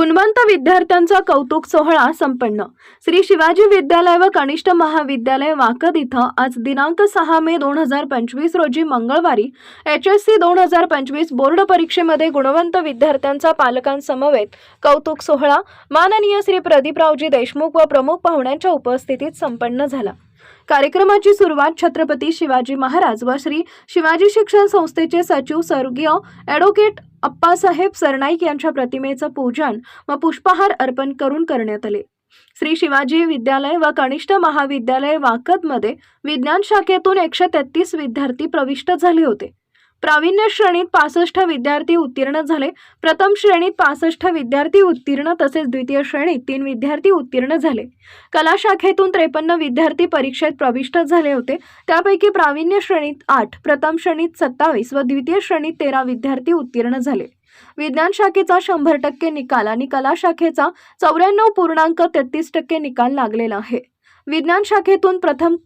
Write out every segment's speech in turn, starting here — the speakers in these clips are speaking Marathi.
गुणवंत विद्यार्थ्यांचा कौतुक सोहळा संपन्न. श्री शिवाजी विद्यालय व कनिष्ठ महाविद्यालय वाकद इथं आज दिनांक सहा मे दोन हजार पंचवीस रोजी मंगळवारी एच एस सी दोन हजार पंचवीस बोर्ड परीक्षेमध्ये गुणवंत विद्यार्थ्यांचा पालकांसमवेत कौतुक सोहळा माननीय श्री प्रदीपरावजी देशमुख व प्रमुख पाहुण्यांच्या उपस्थितीत संपन्न झाला. कार्यक्रमाची सुरुवात छत्रपती शिवाजी महाराज व श्री शिवाजी शिक्षण संस्थेचे सचिव स्वर्गीय ॲडव्होकेट अप्पासाहेब सरनाईक यांच्या प्रतिमेचं पूजन व पुष्पहार अर्पण करून करण्यात आले. श्री शिवाजी विद्यालय व कनिष्ठ महाविद्यालय वाकदमध्ये विज्ञान शाखेतून एकशे तेहतीस विद्यार्थी प्रविष्ट झाले होते. प्रावीण्य श्रेणीत पासष्ट विद्यार्थी उत्तीर्ण झाले. प्रथम श्रेणीत पासष्ट विद्यार्थी उत्तीर्ण तसेच द्वितीय श्रेणीत तीन विद्यार्थी उत्तीर्ण झाले. कला शाखेतून त्रेपन्न विद्यार्थी परीक्षेत प्रविष्ट झाले होते. त्यापैकी प्रावीण्य श्रेणीत आठ प्रथम श्रेणीत सत्तावीस व द्वितीय श्रेणीत तेरा विद्यार्थी उत्तीर्ण झाले. विज्ञान शाखेचा शंभर टक्के निकाल आणि कला शाखेचा चौऱ्याण्णव पूर्णांक तेहतीस टक्के निकाल लागलेला आहे. विज्ञान शाखेतून प्रथम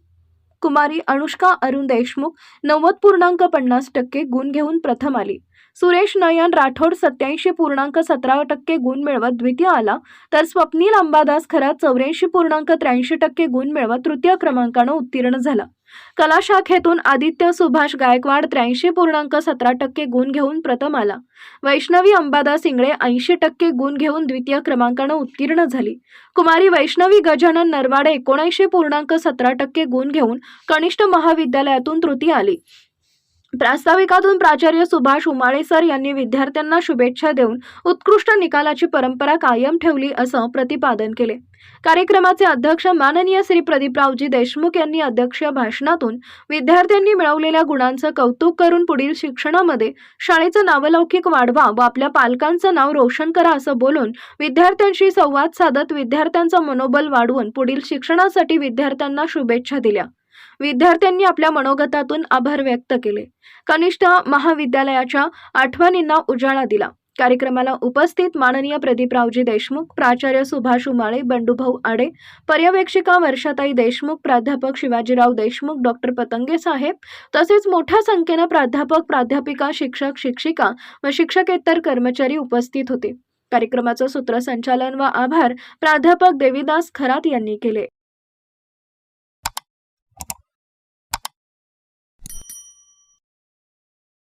कुमारी अनुष्का अरुण देशमुख नव्वद पूर्णांक पन्नास टक्के गुण घेऊन प्रथम आली. सुरेश नयन राठोड सत्याऐंशी पूर्णांक सतरा टक्के गुण मिळवत द्वितीय आला तर स्वप्नील अंबादास खरा चौऱ्याऐंशी पूर्णांक त्र्याऐंशी टक्के गुण मिळवत तृतीय क्रमांकानं उत्तीर्ण झाला. कला शाखेतून आदित्य सुभाष गायकवाड त्र्याऐंशी पूर्णांक सतरा टक्के गुण घेऊन प्रथम आला. वैष्णवी अंबादास इंगळे ऐंशी टक्के गुण घेऊन द्वितीय क्रमांकानं उत्तीर्ण झाली. कुमारी वैष्णवी गजानन नरवाडे एकोणऐंशी पूर्णांक सतरा टक्के गुण घेऊन कनिष्ठ महाविद्यालयातून तृतीय आली. प्रास्ताविकातून प्राचार्य सुभाष उमाळे सर यांनी विद्यार्थ्यांना शुभेच्छा देऊन उत्कृष्ट निकालाची परंपरा कायम ठेवली असं प्रतिपादन केले. कार्यक्रमाचे अध्यक्ष माननीय श्री प्रदीपरावजी देशमुख यांनी अध्यक्षीय भाषणातून विद्यार्थ्यांनी मिळवलेल्या गुणांचं कौतुक करून पुढील शिक्षणामध्ये शाळेचं नावलौकिक वाढवा व आपल्या पालकांचं नाव रोशन करा असं बोलून विद्यार्थ्यांशी संवाद साधत विद्यार्थ्यांचं मनोबल वाढवून पुढील शिक्षणासाठी विद्यार्थ्यांना शुभेच्छा दिल्या. विद्यार्थ्यांनी आपल्या मनोगतातून आभार व्यक्त केले. कनिष्ठ महाविद्यालयाच्या आठवणींना उजाळा दिला. कार्यक्रमाला उपस्थित माननीय प्रदीपरावजी देशमुख प्राचार्य सुभाष उमाळे बंडूभाऊ आडे पर्यवेक्षिका वर्षाताई देशमुख प्राध्यापक शिवाजीराव देशमुख डॉक्टर पतंगे साहेब तसेच मोठ्या संख्येनं प्राध्यापक प्राध्यापिका शिक्षक शिक्षिका व शिक्षकेतर कर्मचारी उपस्थित होते. कार्यक्रमाचं सूत्रसंचालन व आभार प्राध्यापक देविदास खरात यांनी केले.